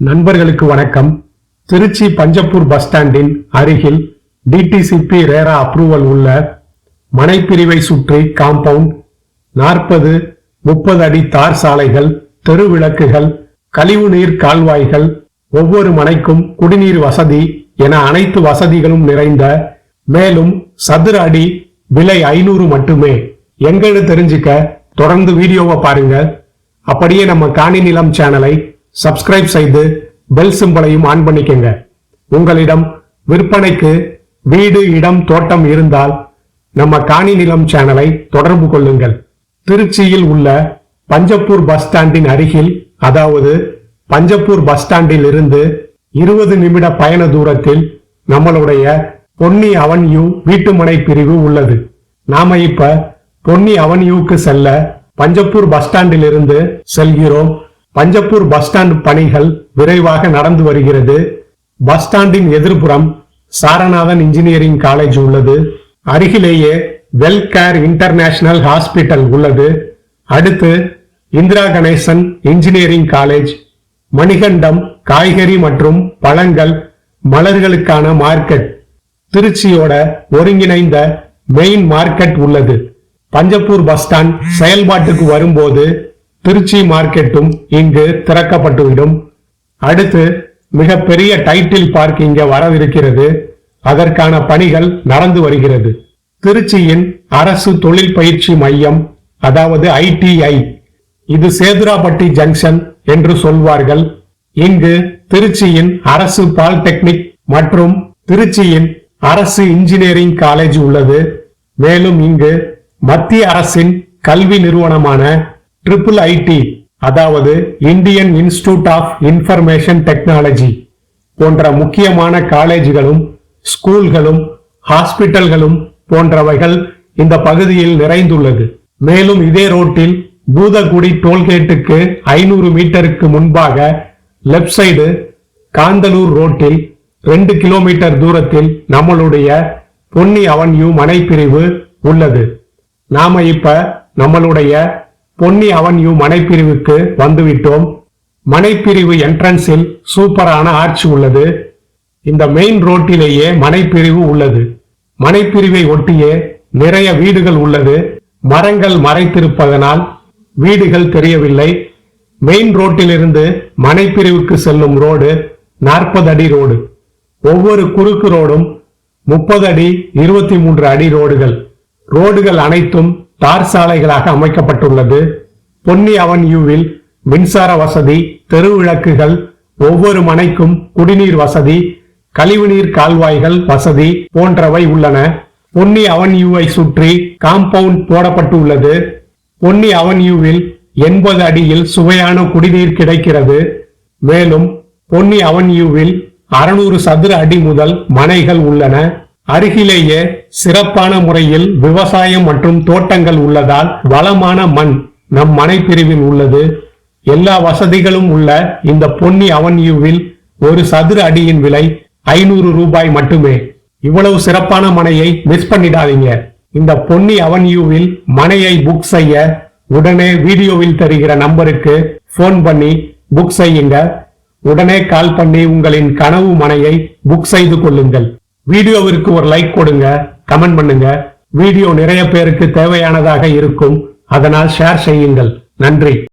நண்பர்களுக்கு வணக்கம். திருச்சி பஞ்சப்பூர் பஸ் ஸ்டாண்டின் அருகில் டிடிசிபி ரேரா அப்ரூவல் உள்ள மனைப்பிரிவை சுற்றி காம்பவுண்ட் நாற்பது முப்பது அடி தார் சாலைகள் தெரு விளக்குகள் கழிவுநீர் கால்வாய்கள் ஒவ்வொரு மனைக்கும் குடிநீர் வசதி என அனைத்து வசதிகளும் நிறைந்த மேலும் சதுர அடி விலை ஐநூறு மட்டுமே. எங்கன்னு தெரிஞ்சுக்க தொடர்ந்து வீடியோவை பாருங்க. அப்படியே நம்ம காணி நிலம் சேனலை சப்ஸ்கிரைப் செய்து பெல் சிம்பலையும் ஆன் பண்ணிக்கங்க. உங்களிடம் விற்பனைக்கு வீடு இடம் தோட்டம் இருந்தால் நம்ம காணி நிலம் சேனலை தொடர்பு கொள்ளுங்கள். திருச்சியில் உள்ள பஞ்சப்பூர் பஸ் ஸ்டாண்டின் அருகில் அதாவது பஞ்சப்பூர் பஸ் ஸ்டாண்டில் இருந்து இருபது நிமிட பயண தூரத்தில் நம்மளுடைய பொன்னி அவன்யூ வீட்டுமனை பிரிவு உள்ளது. நாம இப்ப பொன்னி அவன்யூக்கு செல்ல பஞ்சப்பூர் பஸ் ஸ்டாண்டில் இருந்து செல்கிறோம். பஞ்சப்பூர் பஸ் ஸ்டாண்ட் பணிகள் விரைவாக நடந்து வருகிறது. பஸ் ஸ்டாண்டின் எதிர்ப்புறம் சாரநாதன் இன்ஜினியரிங் காலேஜ் உள்ளது. அருகிலேயே வெல் கேர் இன்டர்நேஷனல் ஹாஸ்பிட்டல் உள்ளது. அடுத்து இந்திரா கணேசன் இன்ஜினியரிங் காலேஜ் மணிகண்டம் காய்கறி மற்றும் பழங்கள் மலர்களுக்கான மார்க்கெட். திருச்சியோட ஒருங்கிணைந்த மெயின் மார்க்கெட் உள்ளது. பஞ்சப்பூர் பஸ் ஸ்டாண்ட் செயல்பாட்டுக்கு வரும்போது திருச்சி மார்க்கெட்டும் இங்கு திறக்கப்பட்டுவிடும். அடுத்து மிகப்பெரிய டைட்டில் பார்க் இங்கு வரவிருக்கிறது. அதற்கான பணிகள் நடந்து வருகிறது. திருச்சியின் அரசு தொழில் பயிற்சி மையம் அதாவது ஐடிஐ இது சேதுராப்பட்டி ஜங்ஷன் என்று சொல்வார்கள். இங்கு திருச்சியின் அரசு பாலிடெக்னிக் மற்றும் திருச்சியின் அரசு இன்ஜினியரிங் காலேஜ் உள்ளது. மேலும் இங்கு மத்திய அரசின் கல்வி நிறுவனமான ட்ரிபிள் ஐடி அதாவது Indian institute of information technology போன்ற முக்கியமான காலேஜ்களும் ஸ்கூல்களும் ஹாஸ்பிட்டல்களும் போன்றவைகள் இந்த பகுதியில் நிறைந்துள்ளது. மேலும் இதே ரோட்டில் பூதகுடி டோல்கேட்டுக்கு ஐநூறு மீட்டருக்கு முன்பாக லெப்ட் சைடு காந்தலூர் ரோட்டில் ரெண்டு கிலோமீட்டர் தூரத்தில் நம்மளுடைய பொன்னி அவன்யூ மனைப்பிரிவு உள்ளது. நாம இப்ப நம்மளுடைய பொன்னி அவன்யூ மனைப்பிரிவுக்கு வந்துவிட்டோம். மனைப்பிரிவு என்ட்ரன்ஸில் சூப்பரான ஆட்சி உள்ளது. இந்த மெயின் ரோட்டிலேயே மனைப்பிரிவு உள்ளது. மனைப்பிரிவை ஒட்டியே நிறைய வீடுகள் உள்ளது. மரங்கள் மறைத்திருப்பதனால் வீடுகள் தெரியவில்லை. மெயின் ரோட்டிலிருந்து மனைப்பிரிவுக்கு செல்லும் ரோடு நாற்பது அடி ரோடு. ஒவ்வொரு குறுக்கு ரோடும் முப்பது அடி இருபத்தி மூன்று அடி ரோடுகள். ரோடுகள் அனைத்தும் தார் சாலைகளாக அமைக்கப்பட்டுள்ளது. பொன்னி அவன்யூவில் மின்சார வசதி தெரு விளக்குகள் ஒவ்வொரு மனைக்கும் குடிநீர் வசதி கழிவுநீர் கால்வாய்கள் வசதி போன்றவை உள்ளன. பொன்னி அவன்யூவை சுற்றி காம்பவுண்ட் போடப்பட்டுள்ளது. பொன்னி அவன்யூவில் எண்பது அடியில் சுவையான குடிநீர் கிடைக்கிறது. மேலும் பொன்னி அவன்யூவில் அறுநூறு சதுர அடி முதல் மனைகள் உள்ளன. அருகிலேயே சிறப்பான முறையில் விவசாயம் மற்றும் தோட்டங்கள் உள்ளதால் வளமான மண் நம் மனை பிரிவில் உள்ளது. எல்லா வசதிகளும் உள்ள இந்த பொன்னி அவன்யூவில் ஒரு சதுர அடியின் விலை ஐநூறு ரூபாய் மட்டுமே. இவ்வளவு சிறப்பான மனையை மிஸ் பண்ணிடாதீங்க. இந்த பொன்னி அவன்யூவில் மனையை புக் செய்ய உடனே வீடியோவில் தருகிற நம்பருக்கு ஃபோன் பண்ணி புக் செய்யுங்க. உடனே கால் பண்ணி உங்களின் கனவு மனையை புக் செய்து கொள்ளுங்கள். வீடியோவிற்கு ஒரு லைக் கொடுங்க கமெண்ட் பண்ணுங்க. வீடியோ நிறைய பேருக்கு தேவையானதாக இருக்கும். அதனால் ஷேர் செய்யுங்கள். நன்றி.